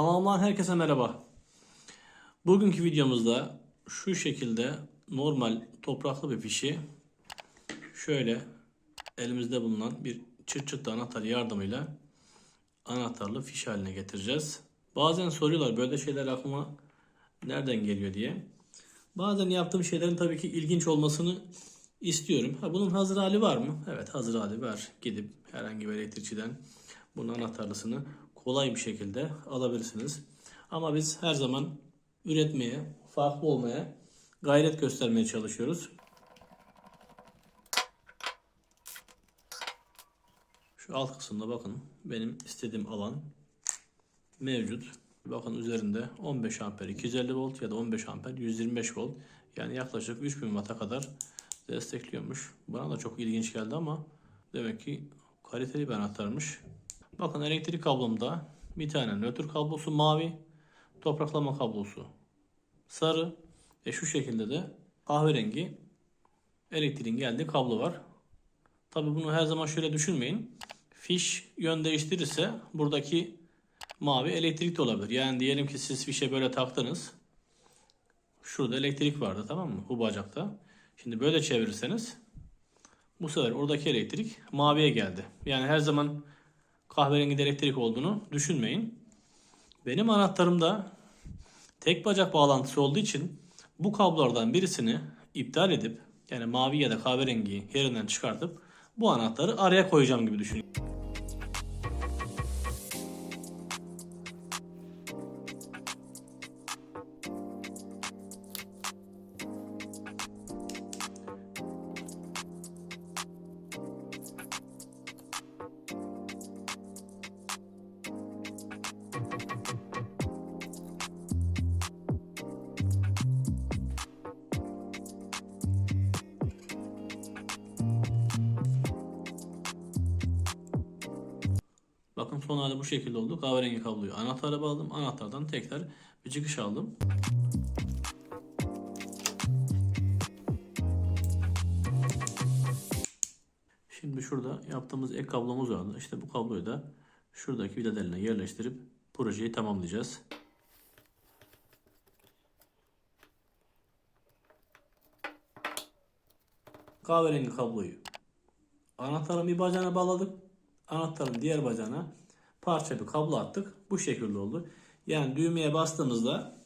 Kanalımdan herkese merhaba. Bugünkü videomuzda şu şekilde normal topraklı bir fişi şöyle elimizde bulunan bir çıt çıtlı anahtar yardımıyla anahtarlı fiş haline getireceğiz. Bazen soruyorlar böyle şeyler aklıma nereden geliyor diye. Bazen yaptığım şeylerin tabii ki ilginç olmasını istiyorum. Ha, bunun hazır hali var mı? Evet hazır hali var. Gidip herhangi bir elektrikçiden bunun anahtarlısını kolay bir şekilde alabilirsiniz. Ama biz her zaman üretmeye, farklı olmaya gayret göstermeye çalışıyoruz. Şu alt kısımda bakın benim istediğim alan mevcut. Bakın üzerinde 15 amper 250 volt ya da 15 amper 125 volt. Yani yaklaşık 3000 watt'a kadar destekliyormuş. Bana da çok ilginç geldi ama demek ki kaliteli bir anahtarmış. Bakın elektrik kablomda bir tane nötr kablosu mavi, topraklama kablosu sarı ve şu şekilde de kahverengi elektriğin geldiği kablo var. Tabi bunu her zaman şöyle düşünmeyin. Fiş yön değiştirirse buradaki mavi elektrik de olabilir. Yani diyelim ki siz fişe böyle taktınız. Şurada elektrik vardı tamam mı? Bu bacakta. Şimdi böyle çevirirseniz bu sefer oradaki elektrik maviye geldi. Yani her zaman kahverengi elektrik olduğunu düşünmeyin. Benim anahtarımda tek bacak bağlantısı olduğu için bu kablolardan birisini iptal edip yani mavi ya da kahverengiyi yerinden çıkartıp bu anahtarı araya koyacağım gibi düşünün. Bakın son hali bu şekilde oldu. Kahverengi kabloyu anahtara bağladım. Anahtardan tekrar bir çıkış aldım. Şimdi şurada yaptığımız ek kablomuz vardı. İşte bu kabloyu da şuradaki vidalarına yerleştirip projeyi tamamlayacağız. Kahverengi kabloyu anahtarın bir bacağına bağladık. Anahtarın diğer bacağına parça bir kablo attık. Bu şekilde oldu. Yani düğmeye bastığımızda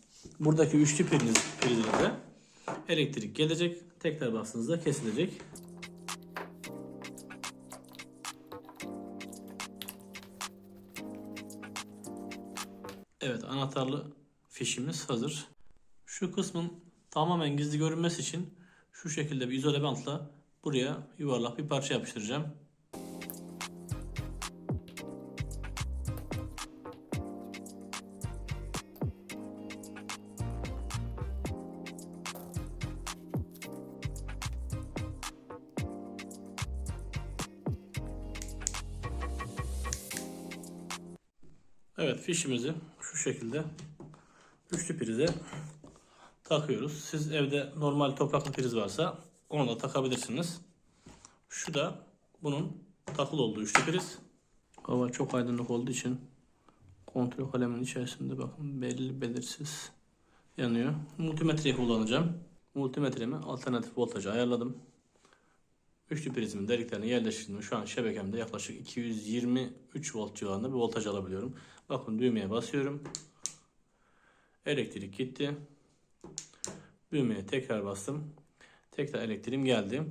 buradaki üçlü priz, prizinize elektrik gelecek. Tekrar bastığınızda kesilecek. Evet anahtarlı fişimiz hazır. Şu kısmın tamamen gizli görünmesi için şu şekilde bir izole bantla buraya yuvarlak bir parça yapıştıracağım. Evet fişimizi şu şekilde üçlü prize takıyoruz. Siz evde normal topraklı priz varsa onu da takabilirsiniz. Şu da bunun takılı olduğu üçlü priz. Hava çok aydınlık olduğu için kontrol kalemin içerisinde bakın belli belirsiz yanıyor. Multimetreyi kullanacağım. Multimetremi alternatif voltajı ayarladım. Üçlü prizimin deliklerini yerleştirdim. Şu an şebekemde yaklaşık 223 volt civarında bir voltaj alabiliyorum. Bakın düğmeye basıyorum. Elektrik gitti. Düğmeye tekrar bastım. Tekrar elektriğim geldi.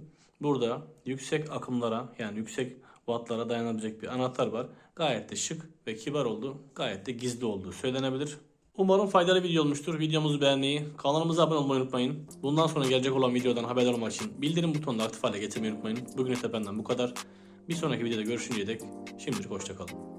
Burada yüksek akımlara yani yüksek wattlara dayanabilecek bir anahtar var. Gayet de şık ve kibar oldu. Gayet de gizli olduğu söylenebilir. Umarım faydalı video olmuştur. Videomuzu beğenmeyi, kanalımıza abone olmayı unutmayın. Bundan sonra gelecek olan videodan haberdar olmak için bildirim butonunu aktif hale getirmeyi unutmayın. Bugün de benden bu kadar. Bir sonraki videoda görüşünceye dek şimdilik hoşçakalın.